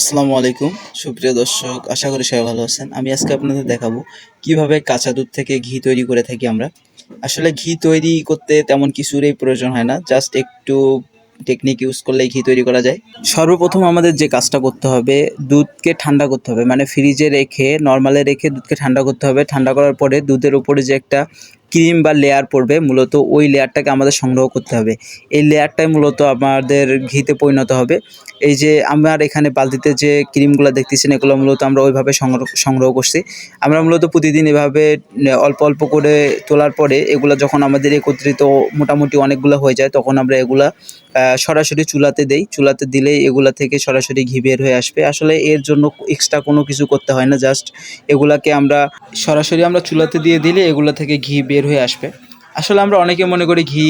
আসসালামু আলাইকুম। সুপ্রিয় দর্শক, আশা করি সবাই ভালো আছেন। আমি আজকে আপনাদের দেখাবো কীভাবে কাঁচা দুধ থেকে ঘি তৈরি করে থাকি আমরা। আসলে ঘি তৈরি করতে তেমন কিছুরই প্রয়োজন হয় না, জাস্ট একটু টেকনিক ইউজ করলেই ঘি তৈরি করা যায়। সর্বপ্রথম আমাদের যে কাজটা করতে হবে, দুধকে ঠান্ডা করতে হবে। মানে ফ্রিজে রেখে নর্মালে রেখে দুধকে ঠান্ডা করতে হবে। ঠান্ডা করার পরে দুধের উপরে যে একটা ক্রিম বা লেয়ার পড়বে, মূলত ওই লেয়ারটাকে আমাদের সংগ্রহ করতে হবে। এই লেয়ারটাই মূলত আমাদের ঘিতে পরিণত হবে। এই যে আমার এখানে বালতিতে যে ক্রিমগুলো দেখতেছেন, এগুলো মূলত আমরা ওইভাবে সংগ্রহ করছি। আমরা মূলত প্রতিদিন এভাবে, অল্প অল্প করে তোলার পরে এগুলো যখন আমাদের একত্রিত মোটামুটি অনেকগুলো হয়ে যায়, তখন আমরা এগুলা সরাসরি চুলাতে দেই। চুলাতে দিলেই এগুলা থেকে সরাসরি ঘি বের হয়ে আসবে। আসলে এর জন্য এক্সট্রা কোনো কিছু করতে হয় না জাস্ট এগুলাকে আমরা সরাসরি আমরা চুলাতে দিয়ে দিলে এগুলো থেকে ঘি বের হয়ে আসবে। আসলে আমরা অনেকে মনে করি ঘি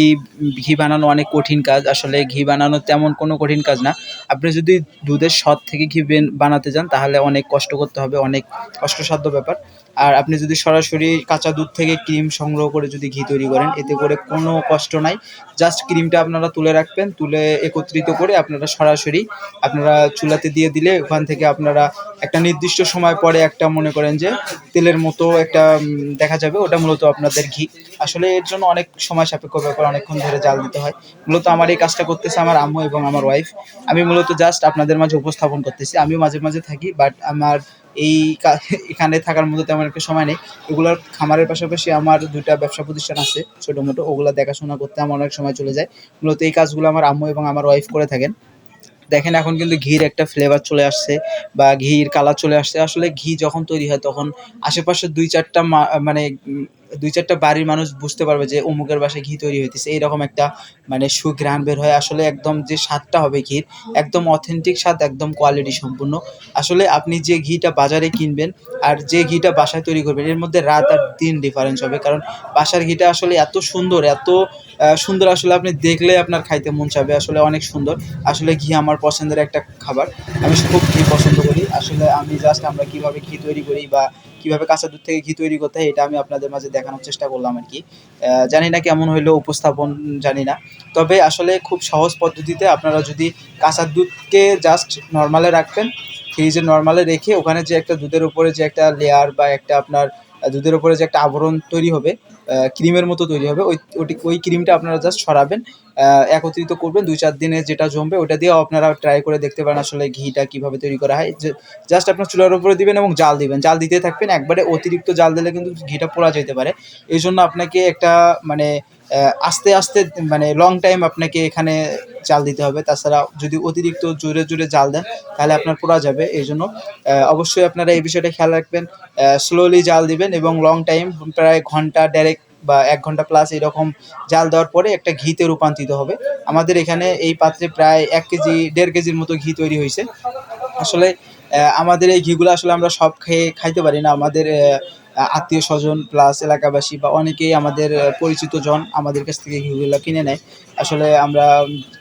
ঘি বানানো অনেক কঠিন কাজ। আসলে ঘি বানানো তেমন কোনো কঠিন কাজ না। আপনি যদি দুধের সৎ থেকে ঘি বানাতে যান, তাহলে অনেক কষ্ট করতে হবে, অনেক কষ্টসাধ্য ব্যাপার। আর আপনি যদি সরাসরি কাঁচা দুধ থেকে ক্রিম সংগ্রহ করে যদি ঘি তৈরি করেন, এতে করে কোনো কষ্ট নাই। জাস্ট ক্রিমটা আপনারা তুলে রাখবেন, তুলে একত্রিত করে আপনারা সরাসরি আপনারা চুলাতে দিয়ে দিলে ওখান থেকে আপনারা একটা নির্দিষ্ট সময় পরে একটা মনে করেন যে তেলের মতো একটা দেখা যাবে, ওটা মূলত আপনাদের ঘি। আসলে এর জন্য অনেক সময় সাপেক্ষ ব্যাপার, অনেকক্ষণ ধরে জাল দিতে হয়। মূলত আমার এই কাজটা করতেছে আমার আম্মু এবং আমার ওয়াইফ আমি মূলত জাস্ট আপনাদের মাঝে উপস্থাপন করতেছি। আমি মাঝে মাঝে থাকি বাট আমার এই এখানে থাকার মতো তেমন একটা সময় নেই। এগুলোর খামারের পাশাপাশি আমার দুইটা ব্যবসা প্রতিষ্ঠান আছে, ছোটো মোটো, ওগুলো দেখাশোনা করতে আমার অনেক সময় চলে যায়। মূলত এই কাজগুলো আমার আম্মু এবং আমার ওয়াইফ করে থাকেন। দেখেন এখন কিন্তু ঘির একটা ফ্লেভার চলে আসছে বা ঘির কালার চলে আসছে। আসলে ঘি যখন তৈরি হয় তখন আশেপাশে দুই চারটা মানে দুই চারটা বাড়ির মানুষ বুঝতে পারবে যে অমুকের বাসায় ঘি তৈরি হইতেছে। এইরকম একটা মানে সুঘ্রাণ বের হয়। আসলে একদম যে স্বাদটা হবে ঘির একদম অথেন্টিক স্বাদ, একদম কোয়ালিটি সম্পূর্ণ। আসলে আপনি যে ঘিটা বাজারে কিনবেন আর যে ঘিটা বাসায় তৈরি করবেন, এর মধ্যে রাত আর দিন ডিফারেন্স হবে। কারণ বাসার ঘিটা আসলে এত সুন্দর এত সুন্দর আসলে আপনি দেখলে আপনার খাইতে মন চাবে। আসলে অনেক সুন্দর। আসলে ঘি আমার পছন্দের একটা খাবার। আমি খুব ঘি পছন্দ করি। আসলে আমি জাস্ট আমরা কীভাবে ঘি তৈরি করি বা কীভাবে কাঁচা দুধ থেকে ঘি তৈরি করতে হয়, এটা আমি আপনাদের মাঝে দেখানোর চেষ্টা করলাম আর কি জানি না কেমন হইল উপস্থাপন, জানি না। তবে আসলে খুব সহজ পদ্ধতিতে আপনারা যদি কাঁচা দুধকে জাস্ট নর্মালে রাখবেন ফ্রিজে নর্মালে রেখে ওখানে যে একটা দুধের উপরে যে একটা লেয়ার বা একটা আপনার দুধের উপরে যে একটা আবরণ তৈরি হবে ক্রিমের মতো তৈরি হবে, ওই, ওটি, ওই ক্রিমটা আপনারা জাস্ট সরাবেন একত্রিত করবেন, দুই চার দিনে যেটা জমবে ওটা দিয়েও আপনারা ট্রাই করে দেখতে পারেন আসলে ঘিটা কীভাবে তৈরি করা হয়। জাস্ট আপনার চুলার উপরে দিবেন এবং জাল দিবেন। জাল দিতে থাকবেন, একবারে অতিরিক্ত জাল দিলে কিন্তু ঘিটা পোড়া যেতে পারে। এই জন্য আপনাকে একটা মানে আস্তে আস্তে মানে লং টাইম আপনাকে এখানে জাল দিতে হবে। তাছাড়া যদি অতিরিক্ত জোরে জোরে জাল দেন, তাহলে আপনার পোড়া যাবে। এই জন্য অবশ্যই আপনারা এই বিষয়টা খেয়াল রাখবেন। স্লোলি জাল দিবেন এবং লং টাইম প্রায় ঘণ্টা, দেড়েক বা এক ঘণ্টা প্লাস এরকম জাল দেওয়ার পরে একটা ঘিতে রূপান্তরিত হবে। আমাদের এখানে এই পাত্রে প্রায় এক কেজি, দেড় কেজির মতো ঘি তৈরি হয়েছে। আসলে আমাদের এই ঘিগুলো আসলে আমরা সব খেয়ে খাইতে পারি না। আমাদের আত্মীয় স্বজন প্লাস এলাকাবাসী বা অনেকেই আমাদের পরিচিত জন আমাদের কাছ থেকে ঘিগুলো কিনে নেয়। আসলে আমরা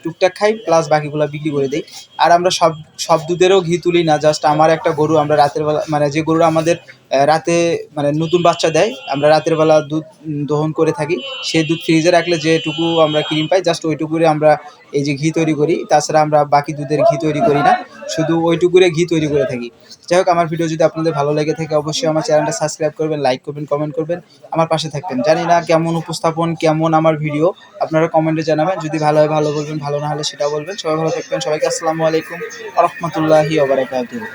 টুকটাক খাই প্লাস বাকিগুলো বিক্রি করে দিই। আর আমরা সব সব দুধেরও ঘি তুলি না জাস্ট আমার একটা গরু, আমরা রাতের বেলা মানে যে গরু আমাদের রাতে মানে নতুন বাচ্চা দেয়, আমরা রাতের বেলা দুধ দহন করে থাকি। সেই দুধ ফ্রিজে রাখলে যেটুকু আমরা ক্রিম পাই জাস্ট ওইটুকুরে আমরা এই যে ঘি তৈরি করি। তাছাড়া আমরা বাকি দুধের ঘি তৈরি করি না, শুধু ওইটুকুরে ঘি তৈরি করে থাকি। যাই হোক, আমার ভিডিও যদি আপনাদের ভালো লেগে থাকে, অবশ্যই আমার চ্যানেলটা সাবস্ক্রাইব করবেন লাইক করবেন কমেন্ট করবেন। আমার পাশে থাকবেন। জানি না কেমন উপস্থাপন, কেমন আমার ভিডিও আপনারা কমেন্টে জানাবেন। যদি ভালো হয় ভালো বলবেন, ভালো না হলে সেটা বলবেন। সবাই ভালো থাকবেন। সবাইকে আসসালামু আলাইকুম। রহমতুল্লাহি ওবরাকাতুহু